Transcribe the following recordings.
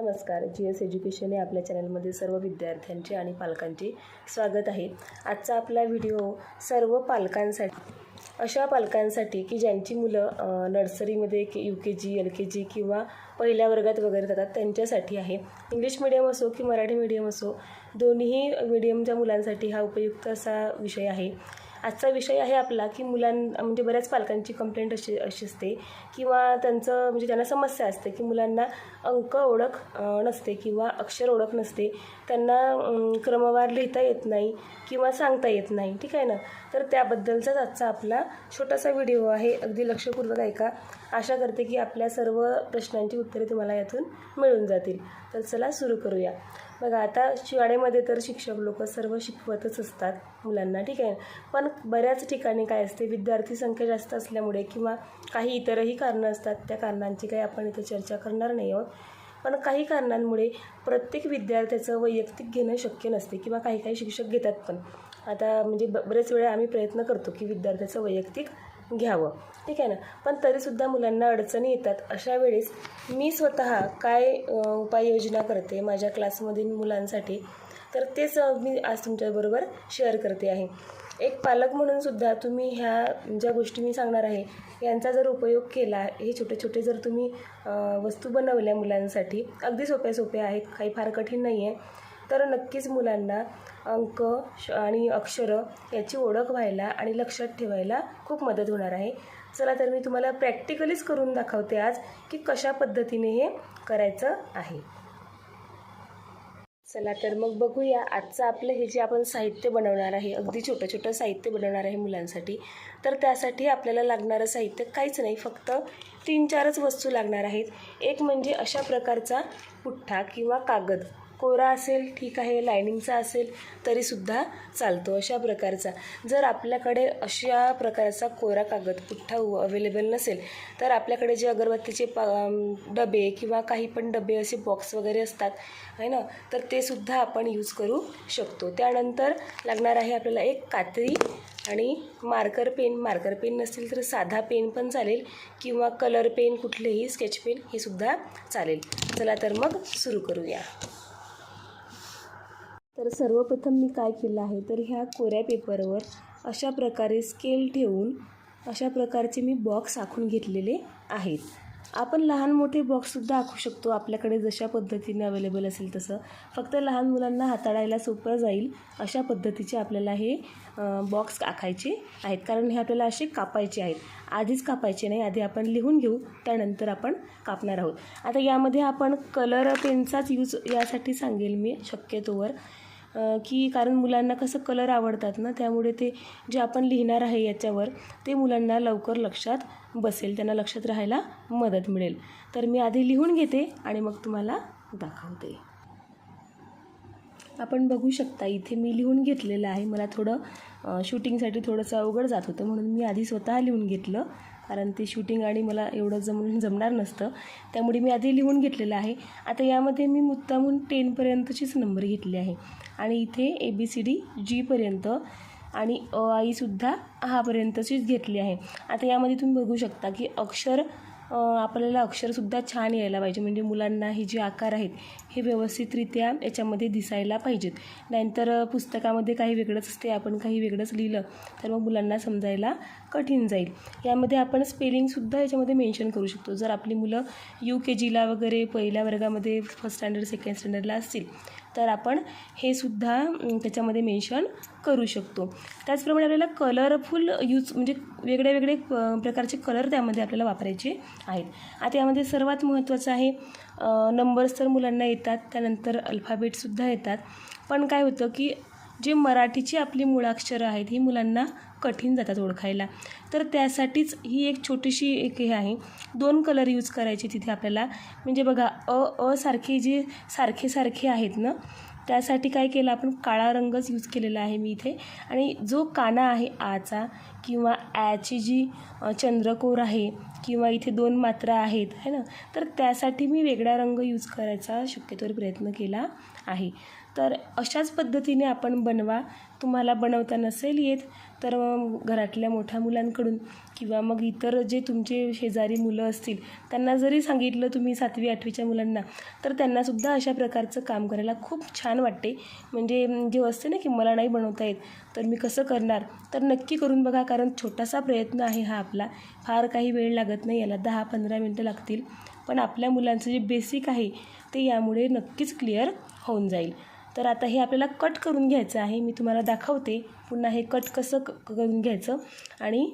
नमस्कार. G S education या आपल्या चॅनलमध्ये सर्व विद्यार्थ्यांचे आणि पालकांचे स्वागत आहे. आजचा आपला व्हिडिओ सर्व पालकांसाठी अशा पालकांसाठी की ज्यांची मुलं नर्सरीमध्ये के यू के जी एल के जी किंवा पहिल्या वर्गात वगैरे जातात त्यांच्यासाठी आहे. इंग्लिश मिडियम असो की मराठी मिडियम असो दोन्ही मीडियमच्या मुलांसाठी हा उपयुक्त असा विषय आहे. आजचा विषय आहे आपला की मुलां म्हणजे बऱ्याच पालकांची कंप्लेंट अशी अशी असते किंवा त्यांचं म्हणजे त्यांना समस्या असते की मुलांना अंक ओळख नसते किंवा अक्षर ओळख नसते त्यांना क्रमवार लिहिता येत नाही किंवा सांगता येत नाही. ठीक आहे ना? तर त्याबद्दलचाच आजचा आपला छोटासा व्हिडिओ आहे. अगदी लक्षपूर्वक ऐका. आशा करते की आपल्या सर्व प्रश्नांची उत्तरे तुम्हाला यातून मिळून जातील. तर चला सुरू करूया. बघा आता शाळेमध्ये तर शिक्षक लोक सर्व शिकवतच असतात मुलांना ठीक आहे? पण बऱ्याच ठिकाणी काय असते विद्यार्थी संख्या जास्त असल्यामुळे किंवा काही इतरही कारणं असतात त्या कारणांची काही आपण इथे चर्चा करणार नाही आहोत. पण काही कारणांमुळे प्रत्येक विद्यार्थ्याचं वैयक्तिक घेणं शक्य नसते किंवा काही काही शिक्षक घेतात पण. आता म्हणजे ब बरेच वेळा आम्ही प्रयत्न करतो की विद्यार्थ्याचं वैयक्तिक घ्यावं. ठीक आहे ना? पण तरीसुद्धा मुलांना अडचणी येतात. अशा वेळेस मी स्वतः काय उपाययोजना करते माझ्या क्लासमधील मुलांसाठी? तर तेच मी आज तुमच्याबरोबर शेअर करते आहे. एक पालक म्हणून सुद्धा तुम्ही ह्या ज्या गोष्टी मी सांगणार आहे यांचा जर उपयोग केला हे छोटे छोटे जर तुम्ही वस्तू बनवल्या मुलांसाठी अगदी सोप्या सोप्या आहेत काही फार कठीण नाही आहे तर नक्कीच मुलांना अंक श आणि अक्षरं याची ओळख व्हायला आणि लक्षात ठेवायला खूप मदत होणार आहे. चला तर मी तुम्हाला प्रॅक्टिकलीच करून दाखवते आज की कशा पद्धतीने हे करायचं आहे. चला तर मग बघूया आजचं आपलं हे जे आपण साहित्य बनवणार आहे अगदी छोटं छोटं साहित्य बनवणार आहे मुलांसाठी तर त्यासाठी आपल्याला लागणारं साहित्य काहीच नाही फक्त तीन चारच वस्तू लागणार आहेत. एक म्हणजे अशा प्रकारचा पुठ्ठा किंवा कागद. कोरा असेल ठीक आहे लायनिंगचा असेल तरीसुद्धा चालतो अशा प्रकारचा. जर आपल्याकडे अशा प्रकारचा कोरा कागद पुठ्ठा अवेलेबल नसेल तर आपल्याकडे जे अगरबत्तीचे पा डबे किंवा काही पण डबे असे बॉक्स वगैरे असतात आहे ना? तर ते सुद्धा आपण यूज करू शकतो. त्यानंतर लागणार आहे आपल्याला एक कात्री आणि मार्कर पेन मार्कर पेन नसेल तर साधा पेन पण चालेल किंवा कलर पेन कुठलेही स्केच पेन हे सुद्धा चालेल. चला तर मग सुरू करूया. तर सर्वप्रथम मी काय केलं आहे तर ह्या कोऱ्या पेपरवर अशा प्रकारे स्केल ठेवून अशा प्रकारचे मी बॉक्स आखून घेतलेले आहेत. आपण लहान मोठे बॉक्ससुद्धा आखू शकतो आपल्याकडे जशा पद्धतीने अवेलेबल असेल तसं. फक्त लहान मुलांना हाताळायला सोपं जाईल अशा पद्धतीचे आपल्याला हे बॉक्स आखायचे आहेत. कारण हे आपल्याला असे कापायचे आहेत. आधीच कापायचे नाही आधी आपण लिहून घेऊ त्यानंतर आपण कापणार आहोत. आता यामध्ये आपण कलर पेनचाच यूज यासाठी सांगेल मी शक्यतोवर. की कारण मुलांना कसं कलर आवडतात ना त्यामुळे ते जे आपण लिहिणार आहे याच्यावर ते मुलांना लवकर लक्षात बसेल त्यांना लक्षात राहायला मदत मिळेल. तर मी आधी लिहून घेते आणि मग तुम्हाला दाखवते. आपण बघू शकता इथे मी लिहून घेतलेलं आहे. मला थोडं शूटिंगसाठी थोडंसं अवघड जात होतं म्हणून मी आधी स्वतः लिहून घेतलं. कारण ते शूटिंग आणि मला एवढं जमून जमणार नसतं. त्यामुळे मी आधी लिहून घेतलेलं आहे. आता यामध्ये मी मुद्दामून टेनपर्यंतचीच नंबर घेतले आहे. आणि इथे ए बी सी डी जीपर्यंत आणि अ आईसुद्धा हापर्यंतचीच घेतली आहे. आता यामध्ये तुम्ही बघू शकता की अक्षर आपल्याला अक्षरसुद्धा छान यायला पाहिजे. म्हणजे मुलांना हे जे आकार आहेत हे व्यवस्थितरित्या याच्यामध्ये दिसायला पाहिजेत. नाहीतर पुस्तकामध्ये काही वेगळंच असते आपण काही वेगळंच लिहिलं तर मग मुलांना समजायला कठीण जाईल. यामध्ये आपण स्पेलिंगसुद्धा याच्यामध्ये मेन्शन करू शकतो. जर आपली मुलं यू के जीला वगैरे पहिल्या वर्गामध्ये फर्स्ट स्टँडर्ड सेकंड स्टँडर्डला असतील तर आपण हे सुद्धा त्याच्यामध्ये मेन्शन करू शकतो. त्याचप्रमाणे आपल्याला कलरफुल यूज म्हणजे वेगळे वेगळे प्रकारचे कलर त्यामध्ये आपल्याला वापरायचे आहेत. आता यामध्ये सर्वात महत्त्वाचं आहे नंबर्स तर मुलांना येतात त्यानंतर अल्फाबेटसुद्धा येतात. पण काय होतं की जे मराठीची आपली मुळाक्षरं आहेत ही मुलांना कठीण जातात ओळखायला. तर त्यासाठीच ही एक छोटीशी एक हे आहे. दोन कलर यूज करायचे तिथे आपल्याला. म्हणजे बघा अ अ सारखे जे सारखे सारखे आहेत ना त्यासाठी काय केलं आपण काळा रंगच यूज केलेला आहे मी इथे. आणि जो काना आहे आचा किंवा ॲची जी चंद्रकोर आहे किंवा इथे दोन मात्रा आहेत है ना? तर त्यासाठी मी वेगळा रंग यूज करायचा शक्यतोवर प्रयत्न केला आहे. तर अशाच पद्धतीने आपण बनवा. तुम्हाला बनवता नसेल येत तर घरातल्या मोठ्या मुलांकडून किंवा मग इतर जे तुमचे शेजारी मुलं असतील त्यांना जरी सांगितलं तुम्ही सातवी आठवीच्या मुलांना तर त्यांनासुद्धा अशा प्रकारचं काम करायला खूप छान वाटते. म्हणजे जे असते ना की मला नाही बनवता येत तर मी कसं करणार? तर नक्की करून बघा कारण छोटासा प्रयत्न आहे हा आपला. फार काही वेळ लागत नाही याला दहा पंधरा मिनटं लागतील. पण आपल्या मुलांचं जे बेसिक आहे ते यामुळे नक्कीच क्लिअर होऊन जाईल. तर आता हे आपल्याला कट करून घ्यायचं आहे. मी तुम्हाला दाखवते. पुन्हा हे कट कसं क करून घ्यायचं आणि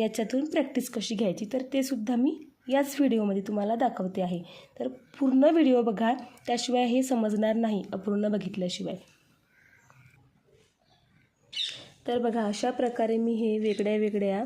याच्यातून प्रॅक्टिस कशी घ्यायची. तर ते सुद्धा मी याच व्हिडिओमध्ये तुम्हाला दाखवते आहे. तर पूर्ण व्हिडिओ बघा. त्याशिवाय हे समजणार नाही अपूर्ण बघितल्याशिवाय. तर बघा अशा प्रकारे मी हे वेगळ्या वेगळ्या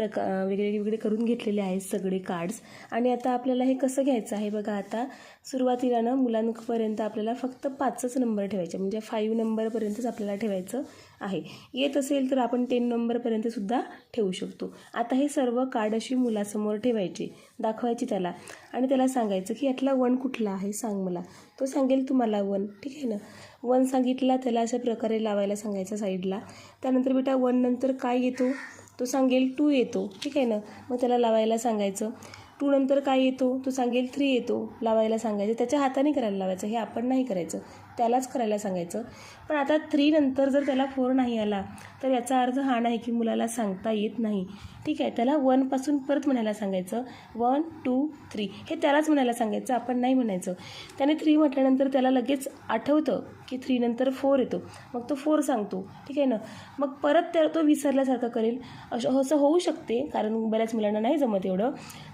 प्रका वेगळे वेगळे करून घेतलेले आहेत सगळे कार्ड्स आणि आता आपल्याला हे कसं घ्यायचं आहे बघा आता. सुरुवातीला ना मुलांपर्यंत आपल्याला फक्त पाचच नंबर ठेवायचे. म्हणजे फाईव्ह नंबरपर्यंतच आपल्याला ठेवायचं आहे. येत असेल तर आपण टेन नंबरपर्यंतसुद्धा ठेवू शकतो. आता हे सर्व कार्ड अशी मुलासमोर ठेवायचे. दाखवायची त्याला. आणि त्याला सांगायचं की यातला वन कुठला आहे सांग मला. तो सांगेल तुम्हाला वन ठीक आहे ना? वन सांगितला त्याला अशा प्रकारे लावायला सांगायचं साईडला त्यानंतर बेटा वन नंतर काय येतो? तो सांगेल टू येतो. ठीक आहे ना? मग त्याला लावायला सांगायचं. टू नंतर काय येतो? तो सांगेल थ्री येतो. लावायला सांगायचं. त्याच्या हाताने करायला लावायचं. हे आपण नाही करायचं. त्यालाच करायला सांगायचं. पण आता थ्री नंतर जर त्याला फोर नाही आला तर याचा अर्थ हा नाही की मुलाला सांगता येत नाही. ठीक आहे? त्याला वनपासून परत म्हणायला सांगायचं. वन टू थ्री हे त्यालाच म्हणायला सांगायचं. आपण नाही म्हणायचं. त्याने थ्री म्हटल्यानंतर त्याला लगेच आठवतं की थ्री नंतर फोर येतो. मग तो फोर सांगतो. ठीक आहे ना? मग परत त्या तो विसरल्यासारखं करेल. असं असं होऊ शकते कारण बऱ्याच मुलांना नाही जमत एवढं.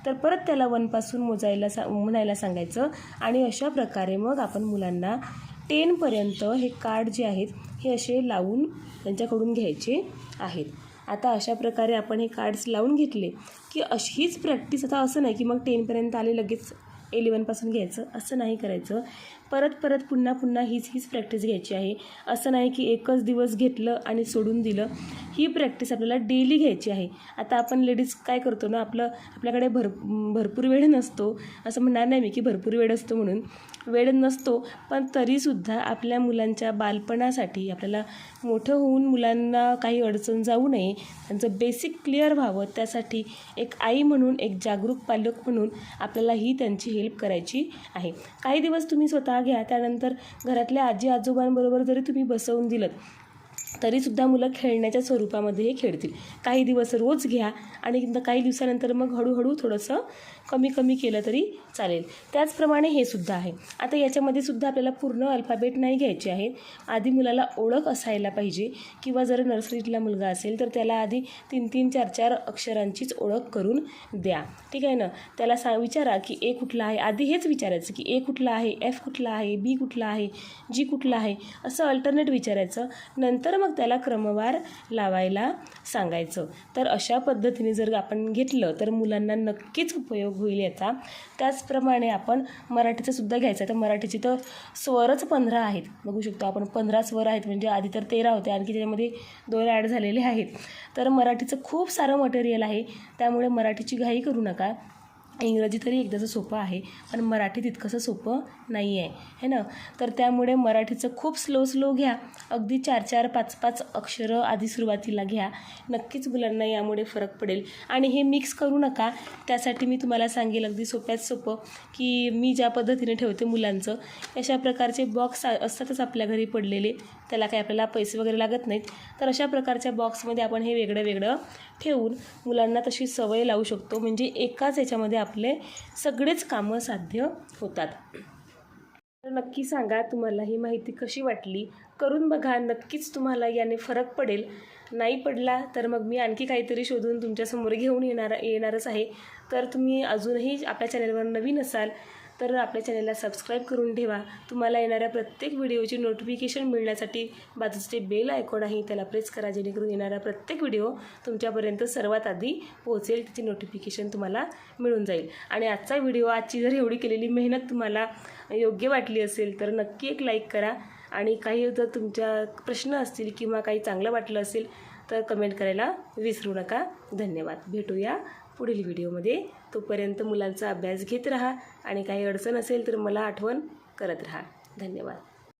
तर परत त्याला वनपासून मोजायला सा म्हणायला सांगायचं. आणि अशा प्रकारे मग आपण मुलांना टेनपर्यंत हे कार्ड जे आहेत हे असे लावून त्यांच्याकडून घ्यायचे आहेत. आता अशा प्रकारे आपण हे कार्ड्स लावून घेतले की अशीच प्रॅक्टिस आता असं नाही की मग टेनपर्यंत आले लगेच इलेवनपासून घ्यायचं असं नाही करायचं. परत परत पुन्हा पुन्हा हीच हीच प्रॅक्टिस घ्यायची आहे. असं नाही की एकच दिवस घेतलं आणि सोडून दिलं. ही प्रॅक्टिस आपल्याला डेली घ्यायची आहे. आता आपण लेडीज काय करतो ना आपलं आपल्याकडे भर भरपूर वेळ नसतो. असं म्हणणार नाही मी की भरपूर वेळ असतो म्हणून. वेळ नसतो पण तरीसुद्धा आपल्या मुलांच्या बालपणासाठी आपल्याला मोठं होऊन मुलांना काही अडचण जाऊ नये त्यांचं बेसिक क्लिअर व्हावं त्यासाठी एक आई म्हणून एक जागरूक पालक म्हणून आपल्याला ही त्यांची हेल्प करायची आहे. काही दिवस तुम्ही स्वतः घ्या. त्यानंतर घरातल्या आजी आजोबांबरोबर जरी तुम्ही बसवून दिलं तरीसुद्धा मुलं खेळण्याच्या स्वरूपामध्ये हे खेळतील. काही दिवस रोज घ्या आणि काही दिवसानंतर मग हळूहळू थोडंसं कमी कमी केलं तरी चालेल. त्याचप्रमाणे हे सुद्धा आहे. आता याच्यामध्ये सुद्धा आपल्याला पूर्ण अल्फाबेट नाही घ्यायचे आहेत. आधी मुलाला ओळख असायला पाहिजे किंवा जर नर्सरीतला मुलगा असेल तर त्याला आधी तीन तीन चार चार अक्षरांचीच ओळख करून द्या. ठीक आहे ना? त्याला सा विचारा की ए कुठला आहे? आधी हेच विचारायचं की ए कुठला आहे? एफ कुठला आहे? बी कुठला आहे? जी कुठला आहे? असं अल्टरनेट विचारायचं. नंतर मग त्याला क्रमवार लावायला सांगायचं. तर अशा पद्धतीने जर आपण घेतलं तर मुलांना नक्कीच उपयोग होईल याचा. त्याचप्रमाणे आपण मराठीचं सुद्धा घ्यायचं आहे. तर मराठीची तर स्वरच पंधरा आहेत. बघू शकतो आपण पंधरा स्वर आहेत. म्हणजे आधी तर तेरा होते आणखी त्याच्यामध्ये दोन ॲड झालेले आहेत. तर मराठीचं खूप सारं मटेरियल आहे. त्यामुळे मराठीची घाई करू नका. इंग्रजी तरी एकदाचं सोपं आहे पण मराठी तितकंसं सोपं नाही आहे है ना? तर त्यामुळे मराठीचं खूप स्लो स्लो घ्या. अगदी चार चार पाच पाच अक्षरं आधी सुरुवातीला घ्या. नक्कीच मुलांना यामुळे फरक पडेल. आणि हे मिक्स करू नका. त्यासाठी मी तुम्हाला सांगेल अगदी सोप्यात सोपं की मी ज्या पद्धतीने ठेवते मुलांचं अशा प्रकारचे बॉक्स असतातच आपल्या घरी पडलेले. त्याला काही आपल्याला पैसे वगैरे लागत नाहीत. तर अशा प्रकारच्या बॉक्समध्ये आपण हे वेगळं वेगळं ठेवून मुलांना तशी सवय लावू शकतो. म्हणजे एकाच याच्यामध्ये आपले सगळेच कामं साध्य होतात. तर नक्की सांगा तुम्हाला ही माहिती कशी वाटली? करून बघा. नक्कीच तुम्हाला याने फरक पडेल. नाही पडला तर मग मी आणखी काहीतरी शोधून तुमच्यासमोर घेऊन येणार येणारच आहे. तर तुम्ही अजूनही आपल्या चॅनलवर नवीन असाल तर आपल्या चॅनलला सबस्क्राईब करून ठेवा. तुम्हाला येणाऱ्या प्रत्येक व्हिडिओची नोटिफिकेशन मिळण्यासाठी बाजूचे बेल आयकॉन आहे त्याला प्रेस करा जेणेकरून येणारा प्रत्येक व्हिडिओ तुमच्यापर्यंत सर्वात आधी पोहोचेल त्याची नोटिफिकेशन तुम्हाला मिळून जाईल. आणि आजचा व्हिडिओ आजची जर एवढी केलेली मेहनत तुम्हाला योग्य वाटली असेल तर नक्की एक लाईक करा. आणि काही जर तुमच्या प्रश्न असतील किंवा काही चांगलं वाटलं असेल तर कमेंट करायला विसरू नका. धन्यवाद. भेटूया पुढील व्हिडिओमध्ये. तोपर्यंत मुलांचा अभ्यास घेत राहा आणि काही अडचण असेल तर मला आठवण करत राहा. धन्यवाद.